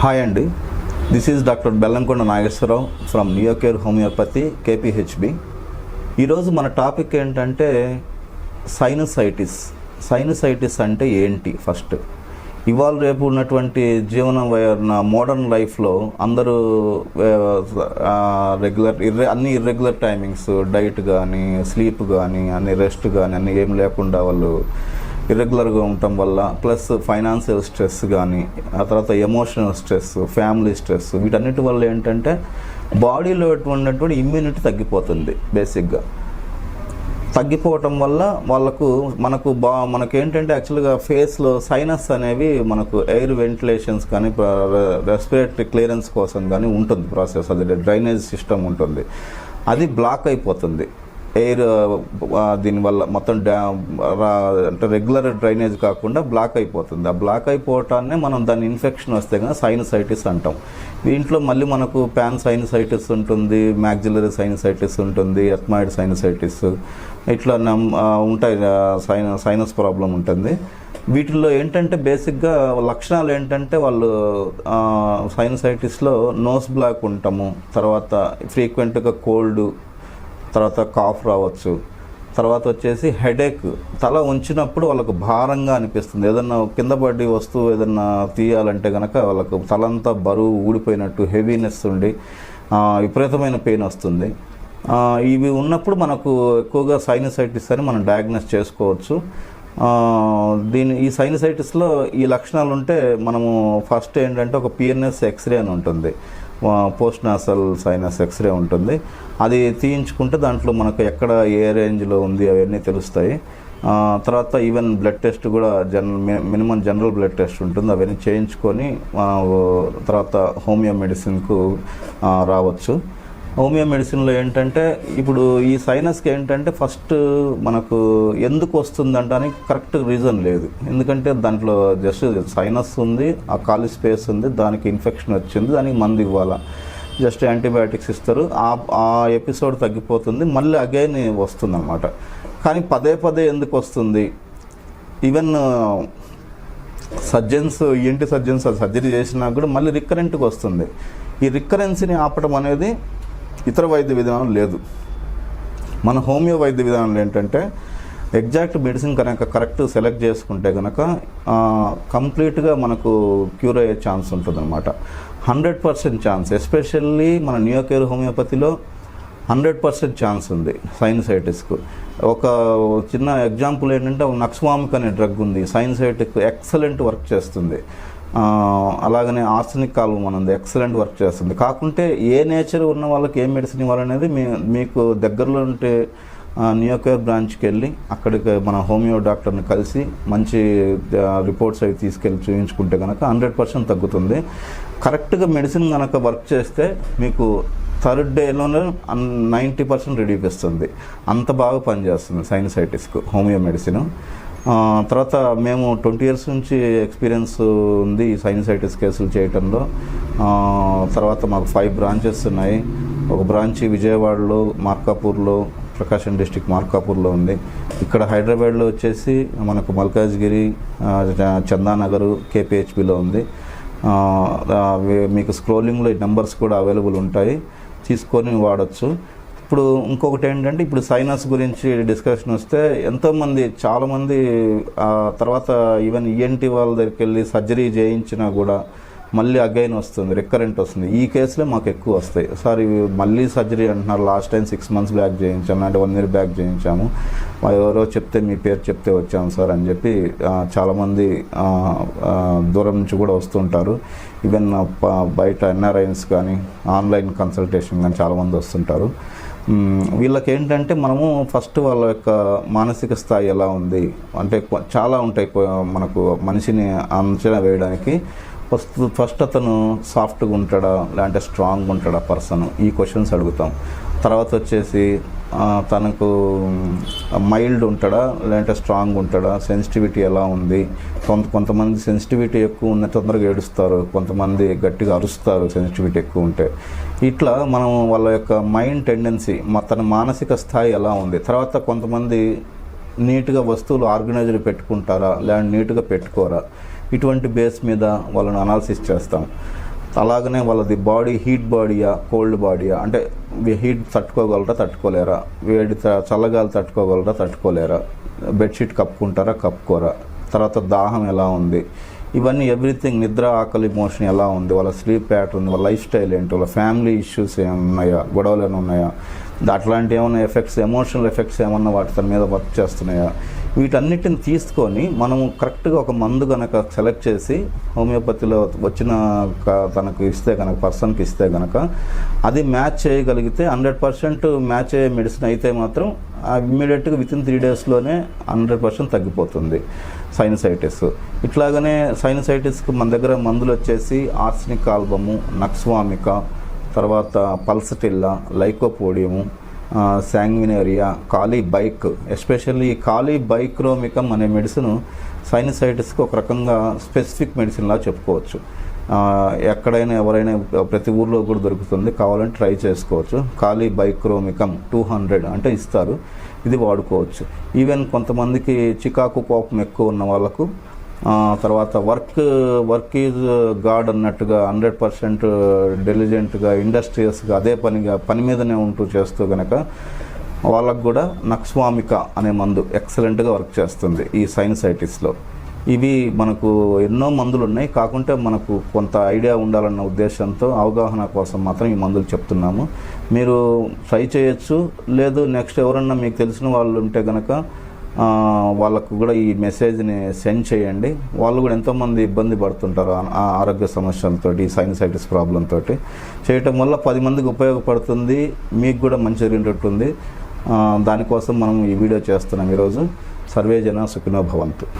Hi అండి this is doctor Bellamkonda Nageswararao from Neocare homeopathy KPHB ఈరోజు మన topic ఏంటంటే సైనసైటిస్ సైనసైటిస్ అంటే ఏంటి? ఫస్ట్ ఇవాళ రేపు ఉన్నటువంటి జీవన మోడర్న్ లైఫ్లో అందరూ రెగ్యులర్ ఇర్రె అన్ని ఇర్రెగ్యులర్ టైమింగ్స్ డైట్ కానీ స్లీప్ కానీ అన్ని రెస్ట్ కానీ అన్ని ఏం లేకుండా వాళ్ళు ఇర్రెగ్యులర్గా ఉండటం వల్ల ప్లస్ ఫైనాన్షియల్ స్ట్రెస్ కానీ ఆ తర్వాత ఎమోషనల్ స్ట్రెస్ ఫ్యామిలీ స్ట్రెస్ వీటన్నిటి వల్ల ఏంటంటే బాడీలో ఉన్నటువంటి ఇమ్యూనిటీ తగ్గిపోతుంది బేసిక్గా తగ్గిపోవటం వల్ల వాళ్ళకు మనకు బా మనకేంటంటే యాక్చువల్గా ఫేస్లో సైనస్ అనేవి మనకు ఎయిర్ వెంటిలేషన్స్ కానీ రెస్పిరేటరీ క్లియరెన్స్ కోసం కానీ ఉంటుంది ప్రాసెస్ అది డ్రైనేజ్ సిస్టమ్ ఉంటుంది. అది బ్లాక్ అయిపోతుంది. ఎయిర్ దీనివల్ల మొత్తం డ్యా రా- అంటే రెగ్యులర్ డ్రైనేజ్ కాకుండా బ్లాక్ అయిపోతుంది. ఆ బ్లాక్ అయిపోవటాన్నే మనం దాని ఇన్ఫెక్షన్ వస్తే కదా సైనసైటిస్ అంటాం. దీంట్లో మళ్ళీ మనకు ప్యాన్ సైనసైటిస్ ఉంటుంది మ్యాగ్జిలరీ సైనసైటిస్ ఉంటుంది ఎత్మాయిడ్ సైనసైటిస్ ఇట్లా నమ్ ఉంటాయి సైన సైనస్ ప్రాబ్లం ఉంటుంది. వీటిల్లో ఏంటంటే బేసిక్గా లక్షణాలు ఏంటంటే వాళ్ళు సైనసైటిస్లో నోస్ బ్లాక్ ఉంటాము. తర్వాత ఫ్రీక్వెంట్గా కోల్డ్ తర్వాత కాఫ్ రావచ్చు. తర్వాత వచ్చేసి హెడేక్. తల ఉంచినప్పుడు వాళ్ళకు భారంగా అనిపిస్తుంది. ఏదన్నా కింద పడి వస్తువు ఏదన్నా తీయాలంటే కనుక వాళ్ళకు తలంతా బరువు ఊడిపోయినట్టు హెవీనెస్ ఉండి విపరీతమైన పెయిన్ వస్తుంది. ఇవి ఉన్నప్పుడు మనకు ఎక్కువగా సైనసైటిస్ అని మనం డయాగ్నోస్ చేసుకోవచ్చు. దీని ఈ సైనసైటిస్లో ఈ లక్షణాలు ఉంటే మనము ఫస్ట్ ఏంటంటే ఒక పిఎన్ఎస్ ఎక్స్రే అని ఉంటుంది. పోస్ట్ నాసల్ సైనస్ ఎక్స్రే ఉంటుంది. అది తీయించుకుంటే దాంట్లో మనకు ఎక్కడ ఏ రేంజ్లో ఉంది అవన్నీ తెలుస్తాయి. తర్వాత ఈవెన్ బ్లడ్ టెస్ట్ కూడా general minimum general blood test ఉంటుంది. అవన్నీ చేయించుకొని తర్వాత హోమియో మెడిసిన్కు రావచ్చు. హోమియో మెడిసిన్లో ఏంటంటే ఇప్పుడు ఈ సైనస్కి ఏంటంటే ఫస్ట్ మనకు ఎందుకు వస్తుందంటానికి కరెక్ట్ రీజన్ లేదు. ఎందుకంటే దాంట్లో జస్ట్ సైనస్ ఉంది ఆ ఖాళీ స్పేస్ ఉంది దానికి ఇన్ఫెక్షన్ వచ్చింది దానికి మందు ఇవ్వాలా. జస్ట్ యాంటీబయాటిక్స్ ఇస్తారు ఆ ఆ ఎపిసోడ్ తగ్గిపోతుంది మళ్ళీ అగైన్ వస్తుంది అనమాట కానీ పదే పదే ఎందుకు వస్తుంది? ఈవెన్ సర్జన్స్ ఇంటి సర్జన్స్ సర్జరీ చేసినా కూడా మళ్ళీ రికరెంట్గా వస్తుంది. ఈ రికరెన్సీని ఆపడం అనేది ఇతర వైద్య విధానం లేదు. మన హోమియో వైద్య విధానంలో ఏంటంటే ఎగ్జాక్ట్ మెడిసిన్ కనుక కరెక్ట్ సెలెక్ట్ చేసుకుంటే కనుక కంప్లీట్గా మనకు క్యూర్ అయ్యే ఛాన్స్ ఉంటుంది అనమాట హండ్రెడ్ పర్సెంట్ ఛాన్స్ ఎస్పెషల్లీ మన న్యూయోకేర్ హోమియోపతిలో హండ్రెడ్ పర్సెంట్ ఛాన్స్ ఉంది సైనసైటిస్కు. ఒక చిన్న ఎగ్జాంపుల్ ఏంటంటే ఒక నక్స్వామిక్ అనే డ్రగ్ ఉంది. సైనసైటిక్ ఎక్సలెంట్ వర్క్ చేస్తుంది. అలాగనే ఆర్సనిక్ కాలం ఉంది ఎక్సలెంట్ వర్క్ చేస్తుంది. కాకుంటే ఏ నేచర్ ఉన్న వాళ్ళకి ఏ మెడిసిన్ ఇవ్వాలనేది మీ మీకు దగ్గరలో ఉంటే న్యూయోర్క్ బ్రాంచ్కి వెళ్ళి అక్కడికి మన హోమియో డాక్టర్ని కలిసి మంచి రిపోర్ట్స్ అవి తీసుకెళ్ళి చూపించుకుంటే కనుక హండ్రెడ్ పర్సెంట్ తగ్గుతుంది. కరెక్ట్గా మెడిసిన్ కనుక వర్క్ చేస్తే మీకు థర్డ్ డేలోనే నైంటీ పర్సెంట్ రిలీఫ్ ఇస్తుంది. అంత బాగా పనిచేస్తుంది సైనసైటిస్కు హోమియో మెడిసిన్. తర్వాత మేము ట్వంటీ ఇయర్స్ నుంచి ఎక్స్పీరియన్స్ ఉంది ఈ సైనసైటిస్ కేసులు చేయటంలో. తర్వాత మాకు ఫైవ్ బ్రాంచెస్ ఉన్నాయి. ఒక బ్రాంచ్ విజయవాడలో మార్కాపూర్లో ప్రకాశం డిస్టిక్ మార్కాపూర్లో ఉంది. ఇక్కడ హైదరాబాద్లో వచ్చేసి మనకు మల్కాజ్గిరి చ- చందానగర్ కేపీహెచ్బిలో ఉంది. మీకు స్క్రోలింగ్లో ఈ నెంబర్స్ కూడా అవైలబుల్ ఉంటాయి. తీసుకొని వాడచ్చు. ఇప్పుడు ఇంకొకటి ఏంటంటే ఇప్పుడు సైనస్ గురించి డిస్కషన్ వస్తే ఎంతోమంది చాలామంది ఆ తర్వాత ఈవెన్ ఈఎన్టీ వాళ్ళ దగ్గరికి వెళ్ళి సర్జరీ చేయించినా కూడా మళ్ళీ అగైన్ వస్తుంది రికరెంట్ వస్తుంది. ఈ కేసులే మాకు ఎక్కువ వస్తాయి. సార్ ఇవి మళ్ళీ సర్జరీ అంటున్నారు last time six months back చేయించాము అంటే వన్ ఇయర్ బ్యాక్ చేయించాము. ఎవరో చెప్తే మీ పేరు చెప్తే వచ్చాము సార్ అని చెప్పి చాలామంది దూరం నుంచి కూడా వస్తుంటారు. ఈవెన్ బయట ఎన్ఆర్ఐన్స్ కానీ ఆన్లైన్ కన్సల్టేషన్ కానీ చాలామంది వస్తుంటారు. వీళ్ళకి ఏంటంటే మనము ఫస్ట్ వాళ్ళ యొక్క మానసిక స్థాయి ఎలా ఉంది? అంటే చాలా ఉంటాయి మనకు మనిషిని అంచనా వేయడానికి. ఫస్ట్ ఫస్ట్ అతను సాఫ్ట్గా ఉంటాడా లేదంటే స్ట్రాంగ్గా ఉంటాడా పర్సన్? ఈ క్వశ్చన్స్ అడుగుతాం. తర్వాత వచ్చేసి తనకు మైల్డ్ ఉంటాడా లేదంటే స్ట్రాంగ్ ఉంటాడా సెన్సిటివిటీ ఎలా ఉంది? కొంత కొంతమంది సెన్సిటివిటీ ఎక్కువ ఉన్న తొందరగా ఏడుస్తారు కొంతమంది గట్టిగా అరుస్తారు సెన్సిటివిటీ ఎక్కువ ఉంటే. ఇట్లా మనం వాళ్ళ యొక్క మైండ్ టెండెన్సీ తన మానసిక స్థాయి ఎలా ఉంది? తర్వాత కొంతమంది నీట్గా వస్తువులు ఆర్గనైజ్డ్ పెట్టుకుంటారా లేదంటే నీట్గా పెట్టుకోరా? ఇటువంటి బేస్ మీద వాళ్ళని అనాలిసిస్ చేస్తాం. అలాగనే వాళ్ళది బాడీ హీట్ బాడీయా కోల్డ్ బాడీయా? అంటే హీట్ తట్టుకోగలరా తట్టుకోలేరా? వేడి త- చల్లగాలి తట్టుకోగలరా తట్టుకోలేరా? బెడ్షీట్ కప్పుకుంటారా కప్పుకోరా? తర్వాత దాహం ఎలా ఉంది? ఇవన్నీ ఎవ్రీథింగ్ నిద్ర ఆకలి మోషన్ ఎలా ఉంది? వాళ్ళ స్లీప్ ప్యాటర్న్ వాళ్ళ లైఫ్ స్టైల్ ఏంటి? వాళ్ళ ఫ్యామిలీ ఇష్యూస్ ఏమైనా ఉన్నాయా గొడవలు ఏమైనా ఉన్నాయా అట్లాంటి ఏమైనా ఎఫెక్ట్స్ ఎమోషనల్ ఎఫెక్ట్స్ ఏమన్నా వాటి తన మీద వర్క్ చేస్తున్నాయా? వీటన్నిటిని తీసుకొని మనము కరెక్ట్గా ఒక మందు కనుక సెలెక్ట్ చేసి హోమియోపతిలో వచ్చిన తనకు ఇస్తే కనుక పర్సన్కి ఇస్తే కనుక అది మ్యాచ్ చేయగలిగితే హండ్రెడ్ పర్సెంట్ మ్యాచ్ అయ్యే మెడిసిన్ అయితే మాత్రం ఇమ్మీడియట్గా విత్ ఇన్ త్రీ డేస్లోనే హండ్రెడ్ పర్సెంట్ తగ్గిపోతుంది సైనసైటిస్. ఇట్లాగనే సైనసైటిస్కి మన దగ్గర మందులు వచ్చేసి ఆర్సినిక్ ఆల్బము నక్స్వామిక తర్వాత పల్సటిల్లా లైకోపోడియము శాంగ్వినేరియా ఖాళీ బైక్ ఎస్పెషల్లీ ఖాళీ బైక్రోమికమ్ అనే మెడిసిన్ సైనసైటిస్కి ఒక రకంగా స్పెసిఫిక్ మెడిసిన్లా చెప్పుకోవచ్చు. ఎక్కడైనా ఎవరైనా ప్రతి ఊర్లో కూడా దొరుకుతుంది కావాలంటే ట్రై చేసుకోవచ్చు. ఖాళీ బైక్రోమికం టూ హండ్రెడ్ అంటే ఇస్తారు. ఇది వాడుకోవచ్చు. ఈవెన్ కొంతమందికి చికాకు కోపం ఎక్కువ ఉన్న వాళ్ళకు తర్వాత వర్క్ వర్క్ ఈజ్ గాడ్ అన్నట్టుగా హండ్రెడ్ పర్సెంట్ డెలిజెంట్గా ఇండస్ట్రియస్గా అదే పనిగా పని మీదనే ఉంటూ చేస్తూ కనుక వాళ్ళకు కూడా నక్స్వామిక అనే మందు ఎక్సలెంట్గా వర్క్ చేస్తుంది ఈ సైనసైటిస్లో. ఇవి మనకు ఎన్నో మందులు ఉన్నాయి కాకుంటే మనకు కొంత ఐడియా ఉండాలన్న ఉద్దేశంతో అవగాహన కోసం మాత్రం ఈ మందులు చెప్తున్నాము. మీరు ట్రై చేయొచ్చు. లేదు నెక్స్ట్ ఎవరన్నా మీకు తెలిసిన వాళ్ళు ఉంటే కనుక వాళ్ళకు కూడా ఈ మెసేజ్ని సెండ్ చేయండి. వాళ్ళు కూడా ఎంతోమంది ఇబ్బంది పడుతుంటారు ఆ- ఆరోగ్య సమస్యలతోటి సైనసైటిస్ ప్రాబ్లంతో చేయటం వల్ల పది మందికి ఉపయోగపడుతుంది మీకు కూడా మంచి జరిగినట్టుంది ఆ, దానికోసం మనం ఈ వీడియో చేస్తున్నాం ఈరోజు. సర్వే జన సుఖినో భవంతు.